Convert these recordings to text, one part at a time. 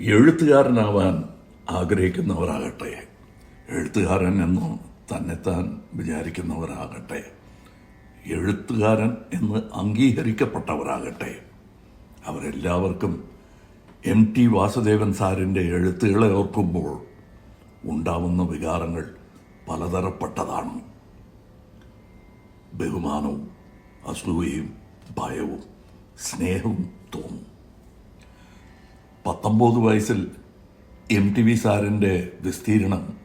എഴുത്തുകാരനാവാൻ ആഗ്രഹിക്കുന്നവരാകട്ടെ. എഴുത്തുകാരൻ എന്ന് തന്നെത്താൻ വിചാരിക്കുന്നവരാകട്ടെ. എഴുത്തുകാരൻ എന്ന് അംഗീകരിക്കപ്പെട്ടവരാകട്ടെ. അവരെല്ലാവർക്കും എം ടി വാസുദേവൻ സാറിന്റെ എഴുത്തുകളെ ഓർക്കുമ്പോൾ ഉണ്ടാവുന്ന വികാരങ്ങൾ പലതരപ്പെട്ടതാണ്. ബഹുമാനവും അസൂയയും ഭയവും സ്നേഹവും തോന്നും. പത്തൊമ്പത് വയസ്സിൽ എം ടി വി സാറിന്റെ വിസ്തീർണം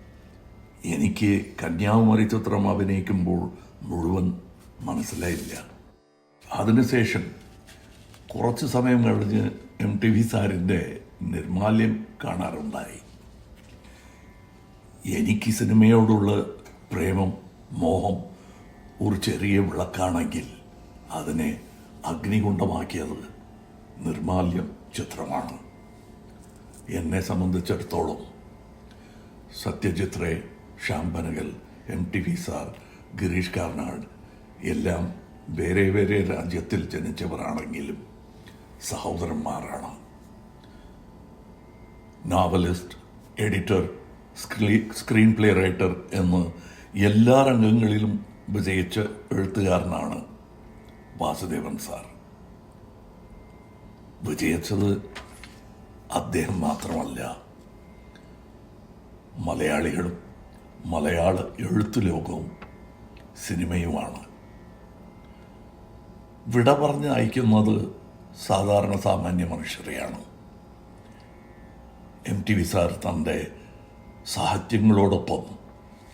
എനിക്ക് കന്യാകുമാരി ചിത്രം അഭിനയിക്കുമ്പോൾ മുഴുവൻ മനസ്സിലായില്ല. അതിനുശേഷം കുറച്ച് സമയം കഴിഞ്ഞ് എം ടി വി സാറിന്റെ നിർമാല്യം കാണാറുണ്ടായി. എനിക്ക് സിനിമയോടുള്ള പ്രേമം മോഹം ഒരു ചെറിയ വിളക്കാണെങ്കിൽ അതിനെ അഗ്നികുണ്ഡമാക്കിയത് നിർമാല്യം ചിത്രമാണ്. എന്നെ സംബന്ധിച്ചിടത്തോളം സത്യജിത്രേ Benegal M T V sir Girish Karnad എല്ലാം വേറെ വേറെ രാജ്യത്തിൽ ജനിച്ചവരാണെങ്കിലും സഹോദരന്മാരാണ്. നോവലിസ്റ്റ് എഡിറ്റർ സ്ക്രീ സ്ക്രീൻ പ്ലേ റൈറ്റർ എന്ന് എല്ലാ രംഗങ്ങളിലും വിജയിച്ച എഴുത്തുകാരനാണ് വാസുദേവൻ സാർ. വിജയിച്ചത് അദ്ദേഹം മാത്രമല്ല മലയാളികളും മലയാള എഴുത്തു ലോകവും സിനിമയുമാണ്. വിട പറഞ്ഞ് അയക്കുന്നത് സാധാരണ സാമാന്യ മനുഷ്യരെയാണ്. എം ടി വി സാർ തന്റെ സാഹിത്യങ്ങളോടൊപ്പം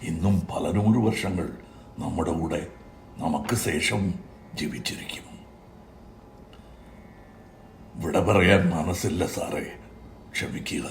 ഇന്നും പല നൂറ് വർഷങ്ങൾ നമ്മുടെ കൂടെ നമുക്ക് ശേഷം ജീവിച്ചിരിക്കും. വിട പറയാൻ മനസ്സില്ല സാറേ. ക്ഷമിക്കുക